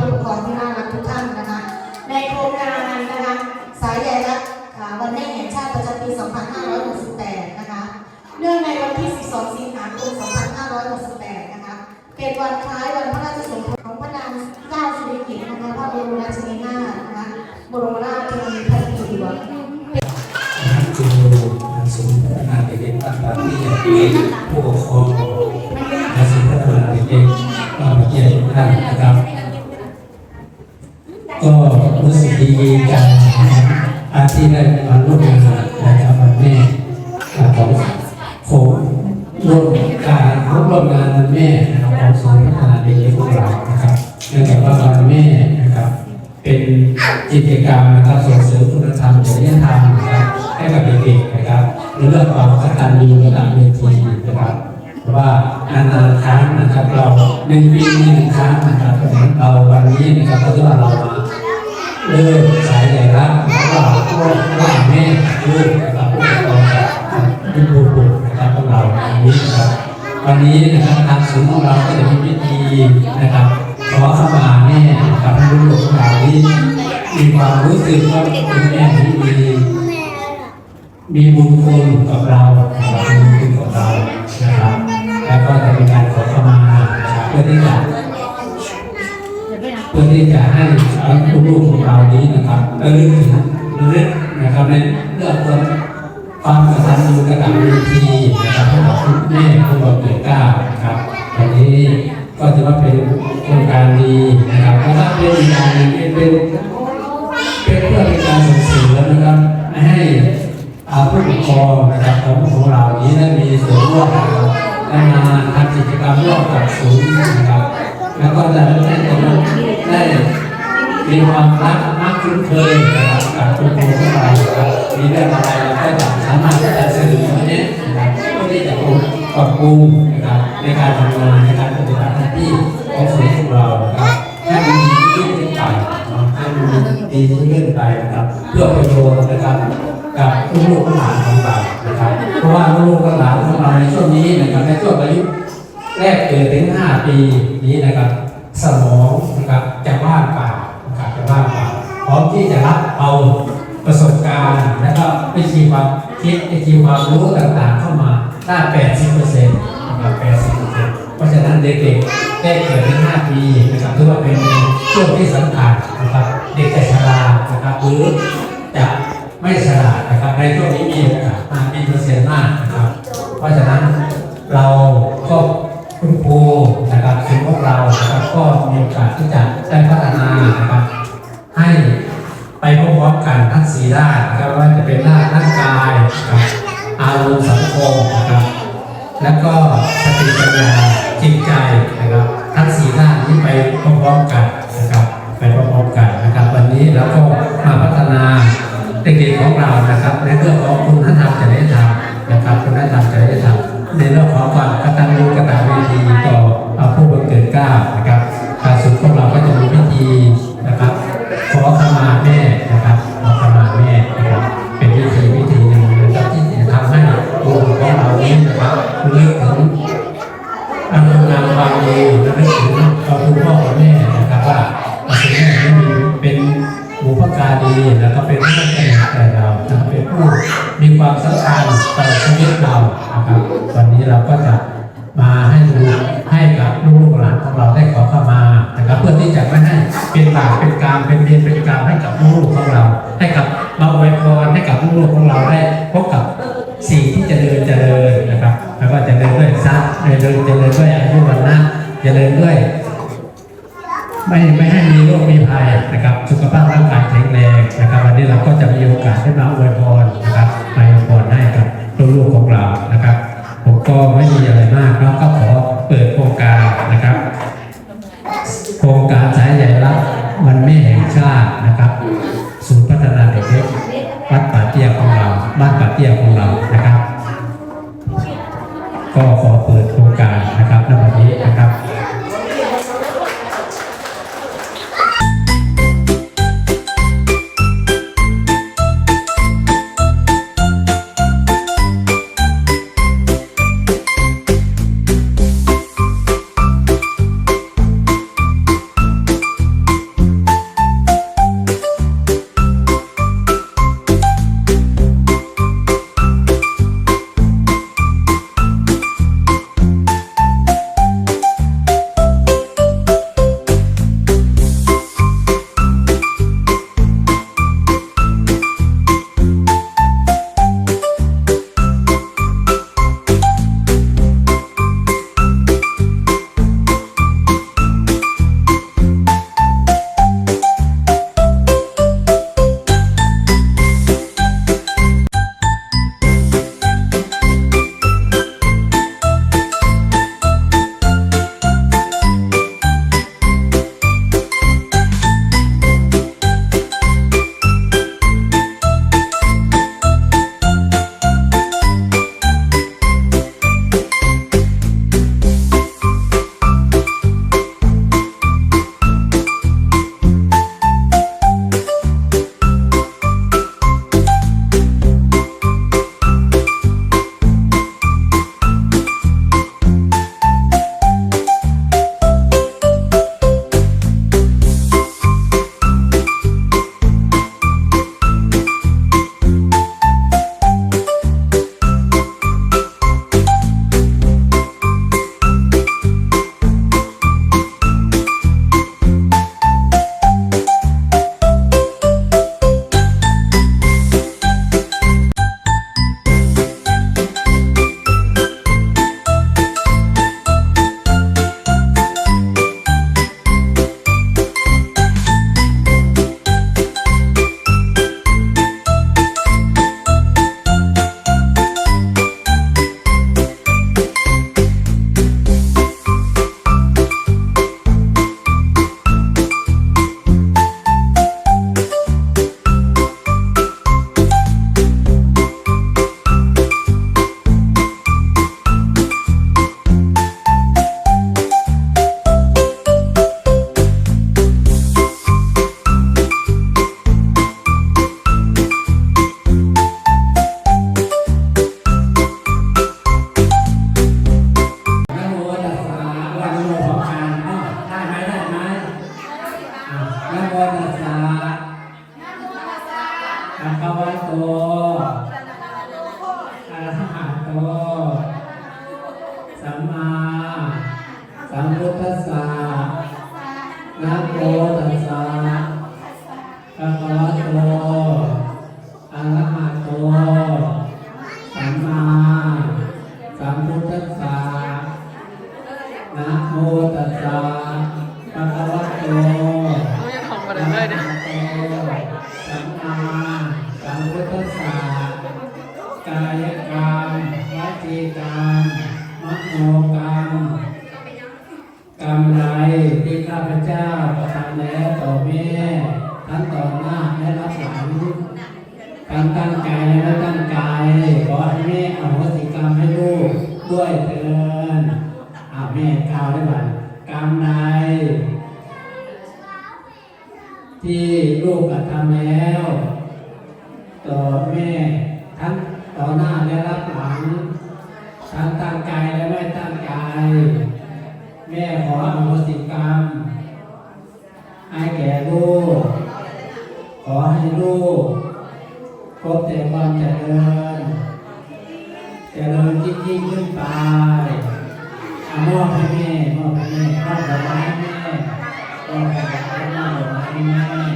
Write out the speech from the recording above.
ผู้ปกครองที่น่ารักทุกท่านนะคะ ในโครงการนะคะสายใยรักวันแม่แห่งชาติประจำปี 2568 นะคะ เนื่องในวันที่ 12 สิงหาคม 2568 นะคะ เป็นวันคล้ายวันพระราชสมภพของพระนางเจ้าสิริกิติ์นะคะพระบรมราชินีนาถนะคะบรมราชชนนีพันปีหลวงคุณครูศูนย์พัฒนาเด็กต่างๆที่อยากให้ผู้ปกครองและศูนย์พัฒนาเด็กๆก็มาเยี่ยมทุกท่านนะครับ ก็รู้สึก ดีใจนะครับอาที่ได้มาร่วมงานนะครับวันแม่ของโคร่วมการร่วมงานวันแม่นะครับของศูนย์พัฒนาเด็กพวกเรานะครับเนื่องจากว่าวันแม่นะครับ เป็นกิจกรรมนะครับส่งเสริมคุณธรรมจริยธรรมนะครับให้กับเด็กๆนะครับในเรื่องความกตัญญูระดับเวทีนะครับเพราะว่านานๆครั้งนะครับเราหนึ่งปีมีหนึ่งครั้งนะครับเราะฉะนั้นเราวันนี้นะครับก็ถือว่าเรามา เริ่มสายใหญ่ละแล้วก็พ่อว่าแม่ลูกนะครับผู้ปกครองกับผู้ปกครองนะครับพวกเราวันนี้นะครับวันนี้นะครับทางศูนย์ของเราก็จะมีพิธีนะครับขอขมาแม่นะครับลูกของเราที่มีความรู้สึกว่าคุณแม่ที่มีมีบุญคุณกับเรานะครับมีบุญคุณกับเรานะครับแล้วก็จะเป็น ระลึกถึงระลึกนะครับในเรื่องของความกตัญญูกตเวทีนะครับให้กับคุณแม่ผู้บริเกิดเก้านะครับวันนี้ก็ถือว่าเป็นโครงการดีนะครับแล้วก็เป็นอีกอย่างหนึ่งเป็นเป็นเป็นเพื่อเป็นการส่งเสริมนะครับให้อาผู้ปกครองนะครับของของเรานี้ได้มีส่วนร่วมนะครับได้มาทำกิจกรรมร่วมกับศูนย์นะครับแล้วก็จะได้ได้มีความรักมากคุ้นเคย บปรุงนะครับในการทำงานในการปฏิบัติหน้าที่ของศูนย์ของเรานะครับให้มันดีขึ้นไปให้มันดีขึ้นไปนะครับ เพื่อประโยชน์นะครับกับลูกหลานของเรานะครับ เพราะว่าลูกหลานของเราในช่วงนี้นะครับในช่วงอายุแรกเกิดถึง 5 ปีนี้นะครับ สมองนะครับจะว่างเปล่านะครับจะว่างเปล่าพร้อมที่จะรับเอาประสบการณ์ และก็วิธีความคิดวิธีความรู้ต่างๆเข้ามา ได้80%นะครับ80%เพราะฉะนั้นเด็กๆได้เกิดถึง5ปีนะครับถือว่าเป็นช่วงที่สำคัญนะครับ เด็กจะฉลาดนะครับหรือจะไม่ฉลาดนะครับในช่วงนี้มีโอกาสมากมีเปอร์เซ็นต์มากนะครับ เพราะฉะนั้นเราก็คุณครูนะครับถึงพวกเรานะครับก็มีโอกาสที่จะได้พัฒนานะครับให้ไปพร้อมๆกันทั้งสี่ด้านนะครับว่าจะเป็นด้านร่างกายนะครับ อารมณ์สังคมนะครับ แล้วก็สติปัญญาจิตใจนะครับ ทั้งสี่ด้านนี้ไปพร้อมๆกันนะครับไปพร้อมๆกันนะครับ วันนี้เราก็มาพัฒนาเด็กๆของเรานะครับ ในเรื่องของคุณธรรมจริยธรรมนะครับคุณธรรมจริยธรรม เราคุณพ่อคุณแม่นะครับว่าคุณแม่ที่มีเป็นบุพการีแล้วก็เป็นผู้ให้แก่เรานะครับเป็นผู้มีความสำคัญต่อชีวิตเรานะครับวันนี้เราก็จะมาให้ดูให้กับลูกหลานของเราได้ขอขมานะครับเพื่อที่จะไม่ให้เป็นบาปเป็นกรรมเป็นเวรเป็นกรรมให้กับลูกของเรา ให้กับมาอวยพรให้กับลูกของเราได้พบกับสิ่งที่จะเจริญเจริญนะครับไม่ว่าจะเดินด้วยทรัพย์เดินจะเจริญด้วยอายุวันนะเจริญด้วย ไม่ไม่ให้มีโรคมีภัยนะครับ สุขภาพร่างกายแข็งแรงนะครับ วันนี้เราก็จะมีโอกาสได้มาอวยพรนะครับมาอวยพรให้กับลูกๆของเรานะครับ ผมก็ไม่มีอะไรมากแล้วก็ขอเปิดโครงการนะครับ โครงการสายใหญ่รักวันแม่แห่งชาตินะครับ นะโมตัสสะภะคะวะโตอะระหะโตสัมมาสัมพุทธัสสะนะโมตัสสะภะคะวะโตไม่ยอมามมาสัมพุทธัสสะกาวได้บ้างกรรมใดที่ลูกกระทำแล้ว ต่อแม่ทั้งต่อหน้าและรับหลังทั้งตั้งใจและไม่ตั้งใจ แม่ขออโหสิกรรมให้แก่ลูก ขอให้ลูกพบแต่ความเจริญเจริญยิ่งยิ่งขึ้นไปอามอบให้ ม่มอบให้แม่มอบดอกไม้ให้แม่มอบดอกไม้าวดอกไม้ให้แม่